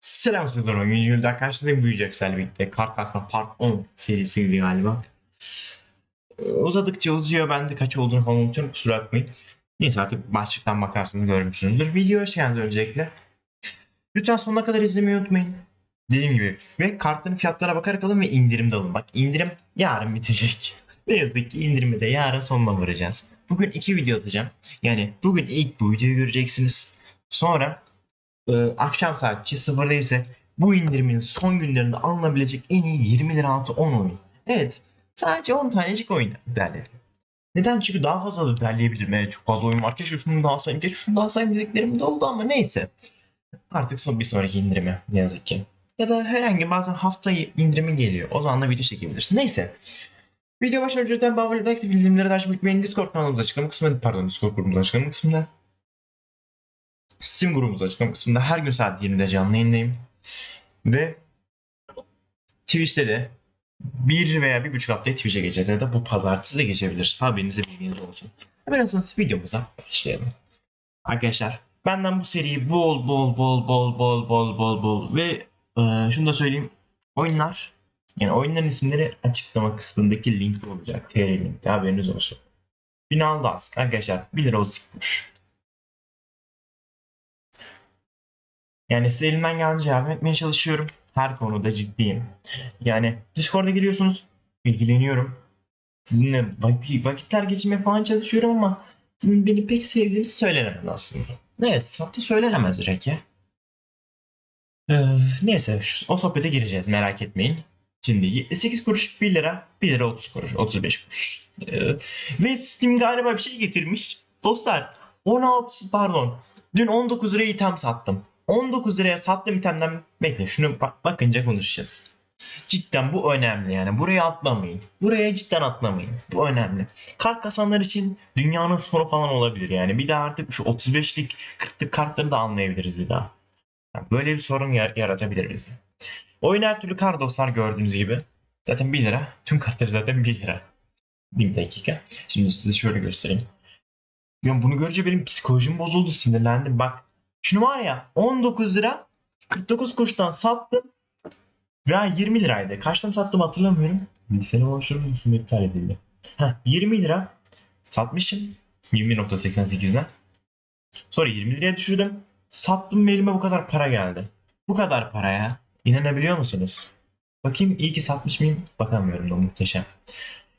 Selam sizlere oyun videoda karşınızdayım büyüyecek birlikte kart kasma part 10 serisiydi galiba. Uzadıkça uzuyor ben de kaç olduğunu falan unutuyorum kusura bakmayın. Neyse artık başlıktan bakarsınız görmüşsünüzdür. Video hoş geldiniz öncelikle. Lütfen sonuna kadar izlemeyi unutmayın. Dediğim gibi ve kartların fiyatlara bakarak alın ve indirimde alın. Bak indirim yarın bitecek. ne yazık ki indirimi de yarın sonuna varacağız. Bugün iki video atacağım. Yani bugün ilk bu videoyu göreceksiniz. Sonra e, akşam saat 0'da ise bu indirimin son günlerinde alınabilecek en iyi 20 lira altı 10 oyun. Evet sadece 10 tanecik oyun derledim. Neden? Çünkü daha fazla da derleyebilirim. Evet çok fazla oyun var. Keşke şunu da alsayım, keşke şunu da alsayım dediklerim de oldu ama neyse. Artık son bir sonraki indirime ne yazık ki. Ya da herhangi bazen hafta indirimi geliyor. O zaman da video çekebilirsin. Neyse. Video başlamadan önce lütfen olmayı ve bildirimleri açmayı unutmayın. Discord kanalımıza açıklama kısmında, pardon Discord grubumuza açıklama kısmında. Steam grubumuza açıklama kısmında her gün saat 20'de canlı yayındayım. Ve Twitch'te de bir veya bir buçuk haftaya Twitch'e geçeceğiz. Da bu pazartesi de geçebiliriz. Haberinize bilginiz olsun. Hemen hazırsanız videomuza başlayalım. Arkadaşlar benden bu seriyi bol bol bol bol bol bol bol bol ve e, şunu da söyleyeyim. Oyunlar yani oyunların isimleri açıklama kısmındaki linkte olacak. TR linkte haberiniz olsun. Final Dusk arkadaşlar 1 lira 30 kuruş. Yani size elimden gelince yardım etmeye çalışıyorum. Her konuda ciddiyim. Yani Discord'a giriyorsunuz. ilgileniyorum. Sizinle vakit, vakitler geçirmeye falan çalışıyorum ama sizin beni pek sevdiğiniz söylenemez aslında. Evet, hatta söylenemez ya. Ee, neyse, şu, o sohbete gireceğiz merak etmeyin. Şimdi 8 kuruş 1 lira, 1 lira 30 kuruş, 35 kuruş. Ee, ve Steam galiba bir şey getirmiş. Dostlar 16 pardon dün 19 liraya item sattım. 19 liraya sattığım itemden bekle şunu bak, bakınca konuşacağız. Cidden bu önemli yani. Buraya atlamayın. Buraya cidden atlamayın. Bu önemli. Kart kasanlar için dünyanın sonu falan olabilir yani. Bir daha artık şu 35'lik 40'lık kartları da almayabiliriz bir daha. Yani böyle bir sorun yar- yaratabilir bize. Oyun her türlü kart dostlar gördüğünüz gibi. Zaten 1 lira. Tüm kartları zaten 1 lira. Bir dakika. Şimdi size şöyle göstereyim. Bunu görünce benim psikolojim bozuldu. Sinirlendim. Bak şunu var ya 19 lira 49 kuruştan sattım. Veya 20 liraydı. Kaçtan sattım hatırlamıyorum. Bilgisayarım oluşturma isim iptal edildi. Heh, 20 lira satmışım. 20.88'den. Sonra 20 liraya düşürdüm. Sattım ve elime bu kadar para geldi. Bu kadar paraya. İnanabiliyor musunuz? Bakayım iyi ki satmış mıyım? Bakamıyorum da muhteşem.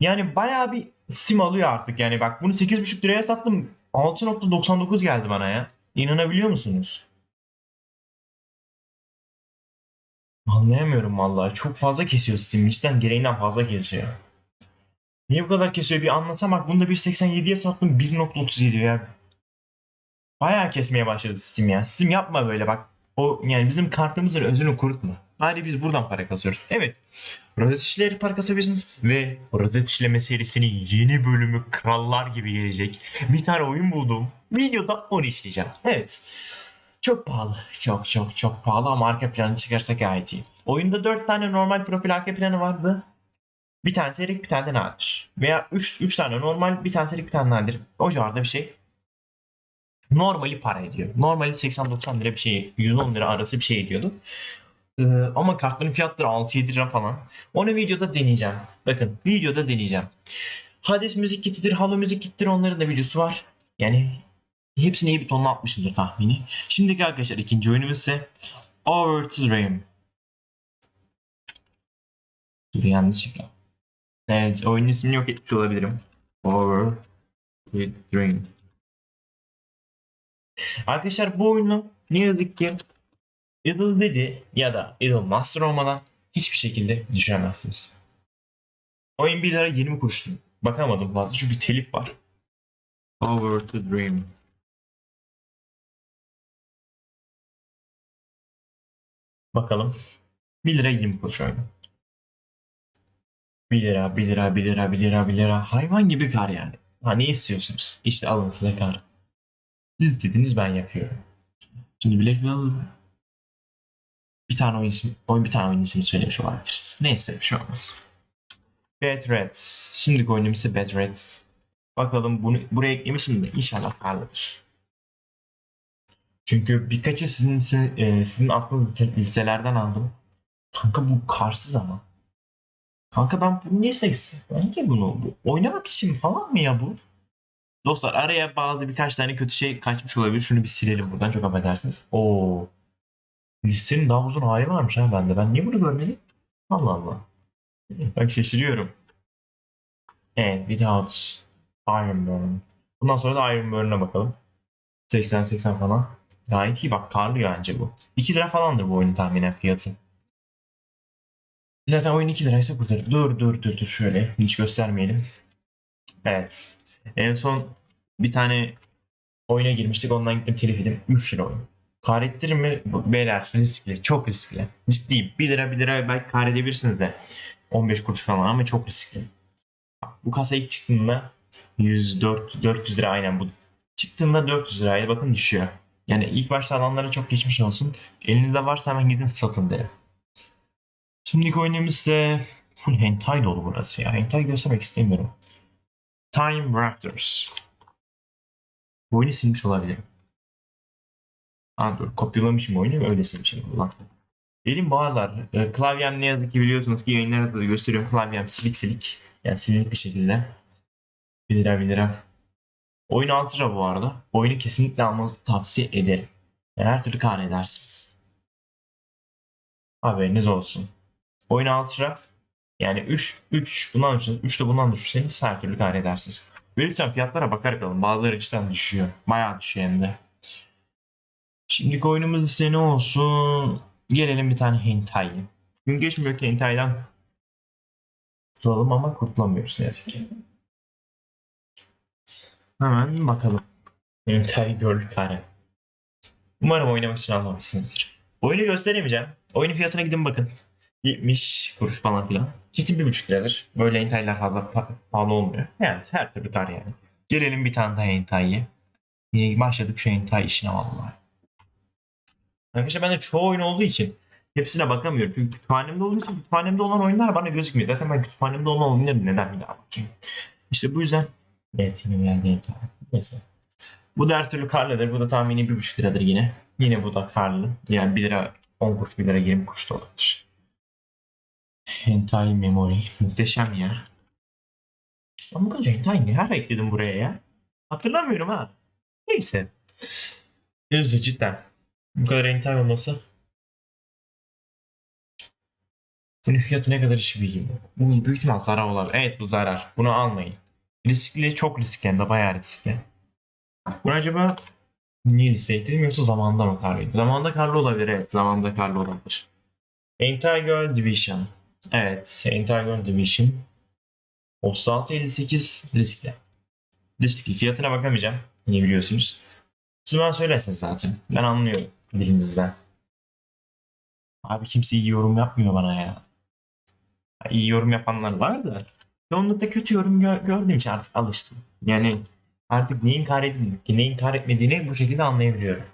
Yani bayağı bir sim alıyor artık. Yani bak bunu 8.5 liraya sattım. 6.99 geldi bana ya. İnanabiliyor musunuz? Anlayamıyorum vallahi. Çok fazla kesiyor sim. Cidden gereğinden fazla kesiyor. Niye bu kadar kesiyor bir anlasam bak bunu da 1.87'ye sattım 1.37 ya. Bayağı kesmeye başladı Steam ya. Steam yapma böyle bak. O yani bizim kartımızın özünü kurutma. Bari biz buradan para kasıyoruz. Evet. Rozet işleri para kasabilirsiniz. Ve rozet işleme serisinin yeni bölümü krallar gibi gelecek. Bir tane oyun buldum. Videoda onu işleyeceğim. Evet. Çok pahalı. Çok çok çok pahalı ama arka planı çıkarsa gayet iyi. Oyunda 4 tane normal profil arka planı vardı. Bir tanesi erik bir tane de nadir. Veya 3 3 tane normal bir tanesi erik bir tane nadir. O civarda bir şey. Normali para ediyor. Normali 80-90 lira bir şey, 110 lira arası bir şey ediyordu. Ee, ama kartların fiyatları 6-7 lira falan. Onu videoda deneyeceğim. Bakın videoda deneyeceğim. Hades müzik kittidir, Halo müzik kittir onların da videosu var. Yani hepsini iyi bir tonla atmışımdır tahmini. Şimdiki arkadaşlar ikinci oyunumuz ise Over to Dream. Dur yanlışlıkla. Evet oyunun ismini yok etmiş olabilirim. Over to Dream. Arkadaşlar bu oyunu ne yazık ki Idle dedi ya da Idle Master olmadan hiçbir şekilde düşüremezsiniz. Oyun 1 lira 20 kuruştu. Bakamadım fazla çünkü telif var. Over to Dream. Bakalım. 1 lira 20 kuruş oyunu. 1 lira, 1 lira, 1 lira, 1 lira, 1 lira. Hayvan gibi kar yani. Ha ne istiyorsunuz? İşte alın size kar. Siz dediniz ben yapıyorum. Şimdi Black Veil bir tane oyun ismi, oyun bir tane oyun ismi söylemiş olabiliriz. Neyse bir şey olmaz. Bad Reds. Şimdiki oyunumuz ise Bad Reds. Bakalım bunu buraya eklemişim de inşallah karlıdır. Çünkü birkaçı sizin sizin, e, sizin aklınız liste- listelerden aldım. Kanka bu karsız ama. Kanka ben bunu niye seçtim? Ben niye bunu bu oynamak için falan mı ya bu? Dostlar araya bazı birkaç tane kötü şey kaçmış olabilir. Şunu bir silelim buradan çok affedersiniz. Oo. Listenin daha uzun hali varmış ha bende. Ben niye bunu görmedim? Allah Allah. Bak şaşırıyorum. Evet, Without Iron Burn. Bundan sonra da Iron Burn'a bakalım. 80-80 falan. Gayet iyi bak karlıyor bence bu. 2 lira falandır bu oyunun tahminen fiyatı. Zaten oyun 2 liraysa kurtarır. Dur dur dur dur şöyle hiç göstermeyelim. Evet. En son bir tane oyuna girmiştik ondan gittim telif edip 3 lira oyun. Kar ettirir mi? Beyler riskli. Çok riskli. Ciddiyim. 1 lira 1 lira belki kar edebilirsiniz de. 15 kuruş falan ama çok riskli. Bu kasa ilk çıktığında 104 400 lira aynen bu. Çıktığında 400 liraydı bakın düşüyor. Yani ilk başta alanlara çok geçmiş olsun. Elinizde varsa hemen gidin satın derim. Şimdiki oyunumuz ise full hentai dolu burası ya. Hentai göstermek istemiyorum. Time Raptors. Bu oyunu silmiş olabilirim. Aa dur kopyalamışım oyunu öyle silmişim. Ulan. Elim bağlar. E, klavyem ne yazık ki biliyorsunuz ki yayınlarda da gösteriyorum. Klavyem silik silik. Yani silik bir şekilde. 1 lira 1 lira. Oyun 6 lira bu arada. Oyunu kesinlikle almanızı tavsiye ederim. Yani her türlü kar edersiniz. Haberiniz olsun. Oyun 6 lira. Yani 3, 3 bundan düşürseniz, 3 de bundan düşürseniz her türlü kar edersiniz. Ve lütfen fiyatlara bakarak alın. Bazıları cidden düşüyor. Bayağı düşüyor hem de. Şimdiki oyunumuz ise ne olsun? Gelelim bir tane hentai. Gün geçmiyor ki hentai'den kurtulalım ama kurtulamıyoruz ne yazık ki. Hemen bakalım. Hentai Girl Kare. Umarım oynamak için almamışsınızdır. Oyunu gösteremeyeceğim. Oyunun fiyatına gidin bakın. 70 kuruş falan filan. Kesin 1,5 liradır. Böyle hentai'ler fazla pa- pahalı olmuyor. Yani her türlü kar yani. Gelelim bir tane daha hentai'ye. Yine başladık şu hentai işine vallahi. Arkadaşlar bende çoğu oyun olduğu için hepsine bakamıyorum. Çünkü kütüphanemde olduğu için kütüphanemde olan oyunlar bana gözükmüyor. Zaten ben kütüphanemde olan oyunları neden bir daha bakayım. İşte bu yüzden evet yine geldi hentai. Neyse. Bu da her türlü karlıdır. Bu da tahmini 1,5 liradır yine. Yine bu da karlı. Yani 1 lira 10 kuruş 1 lira 20 kuruş da olabilir. Hentai Memory. Muhteşem ya. Ben bu hentai ne ara ekledim buraya ya? Hatırlamıyorum ha. Neyse. Üzücü cidden. Bu kadar hentai olması. Bunun fiyatı ne kadar işi bileyim. Bu büyük ihtimal zarar olabilir. Evet bu zarar. Bunu almayın. Riskli, çok riskli hem de bayağı riskli. Bu acaba niye listeye ekledim yoksa zamanında mı karlıydı? Zamanında karlı olabilir evet. Zamanında karlı olabilir. Entire Girl Division. Evet. Entire Girl Division. 36.58 riskli. Riskli. Fiyatına bakamayacağım. Niye biliyorsunuz. Siz bana söylersiniz zaten. Ben anlıyorum dilinizden. Abi kimse iyi yorum yapmıyor bana ya. İyi yorum yapanlar var da. Çoğunlukla kötü yorum gö- gördüğüm için artık alıştım. Yani artık neyin kar edildiğini, neyin kar etmediğini bu şekilde anlayabiliyorum.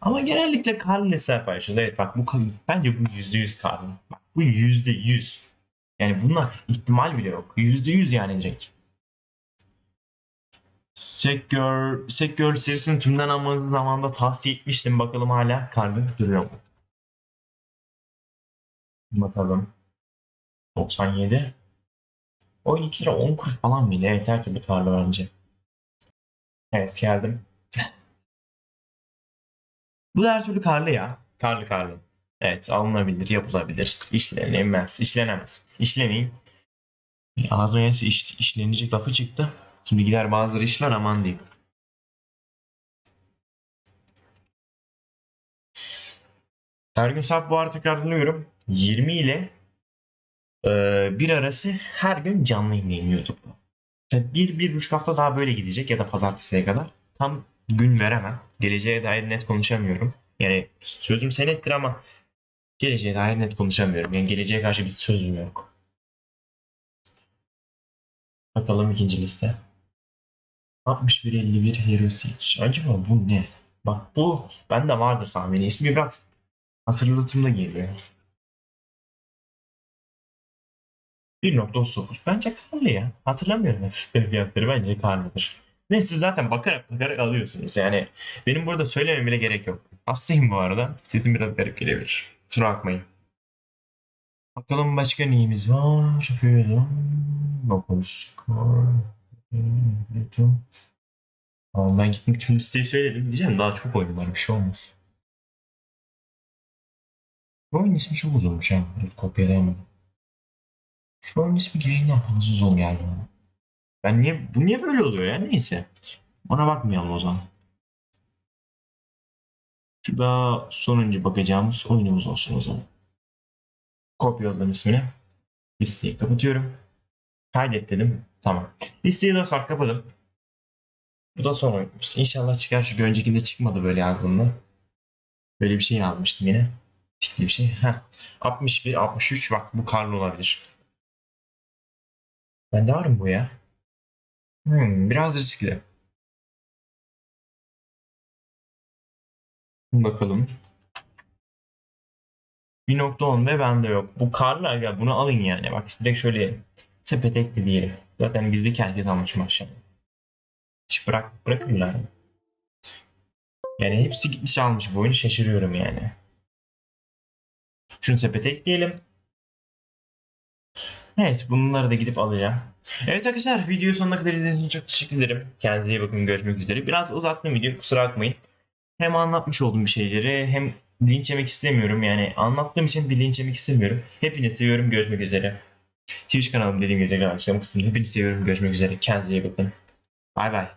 Ama genellikle karlı listeler paylaşıyoruz. Evet bak bu bence bu %100 karlı. Bak bu %100. Yani buna ihtimal bile yok. %100 yani direkt. Secure, Secure serisini tümden almanızı zamanında tavsiye etmiştim. Bakalım hala karlı duruyor mu? Bakalım. 97. Oyun 2 lira 10 kuruş falan mıydı? Evet her türlü karlı bence. Evet geldim. Bu da her türlü karlı ya. Karlı karlı. Evet alınabilir, yapılabilir. İşlenemez, işlenemez. İşlemeyin. Ağzıma yenisi iş, işlenecek lafı çıktı. Şimdi gider bazıları işler aman diyeyim. Her gün saat bu arada tekrarlanıyorum. 20 ile bir arası her gün canlı yayınlayayım YouTube'da. Bir, bir buçuk hafta daha böyle gidecek ya da pazartesiye kadar. Tam gün veremem. Geleceğe dair net konuşamıyorum. Yani sözüm senettir ama geleceğe dair net konuşamıyorum. Yani geleceğe karşı bir sözüm yok. Bakalım ikinci liste. 6151 Hero Search. Acaba bu ne? Bak bu bende vardır tahmini. İsmi biraz hatırlatımda geliyor. 1.39. Bence karlı ya. Hatırlamıyorum efendim fiyatları. Bence karlıdır. Ve siz zaten bakarak bakarak alıyorsunuz. Yani benim burada söylemem bile gerek yok. Hastayım bu arada. Sesim biraz garip gelebilir. Kusura bakmayın. Bakalım başka neyimiz var? Şoförüm. Bakıyoruz. Tamam ben gittim tüm listeyi söyledim diyeceğim. Daha çok oyun var. Bir şey olmaz. Bu oyun ismi çok uzunmuş ha. Kopyalayamadım. Şu oyun ismi gereğinden fazla uzun geldi bana. Ben niye, bu niye böyle oluyor ya? Neyse. Ona bakmayalım o zaman. Şu da sonuncu bakacağımız oyunumuz olsun o zaman. Kopyaladım ismini. Listeyi kapatıyorum. Kaydet dedim. Tamam. Listeyi sak kapadım. Bu da son oyunumuz. İnşallah çıkar çünkü öncekinde çıkmadı böyle yazdığımda. Böyle bir şey yazmıştım yine. Tikli bir şey. Heh. 61, 63 bak bu karlı olabilir. Bende var mı bu ya? Hmm, biraz riskli. Bakalım. 1.10 ve bende yok. Bu karlı aga bunu alın yani. Bak direkt şöyle sepete ekle diyelim. Zaten bizdeki herkes almış maşallah. Hiç bırak, bırakırlar mı? Yani hepsi gitmiş almış bu oyunu şaşırıyorum yani. Şunu sepete ekleyelim. Evet bunları da gidip alacağım. Evet arkadaşlar videoyu sonuna kadar izlediğiniz için çok teşekkür ederim. Kendinize iyi bakın görüşmek üzere. Biraz uzattım video kusura bakmayın. Hem anlatmış olduğum bir şeyleri hem linç yemek istemiyorum. Yani anlattığım için bir linç yemek istemiyorum. Hepinizi seviyorum görüşmek üzere. Twitch kanalım dediğim gibi tekrar kısmında. Hepinizi seviyorum görüşmek üzere. Kendinize iyi bakın. Bay bay.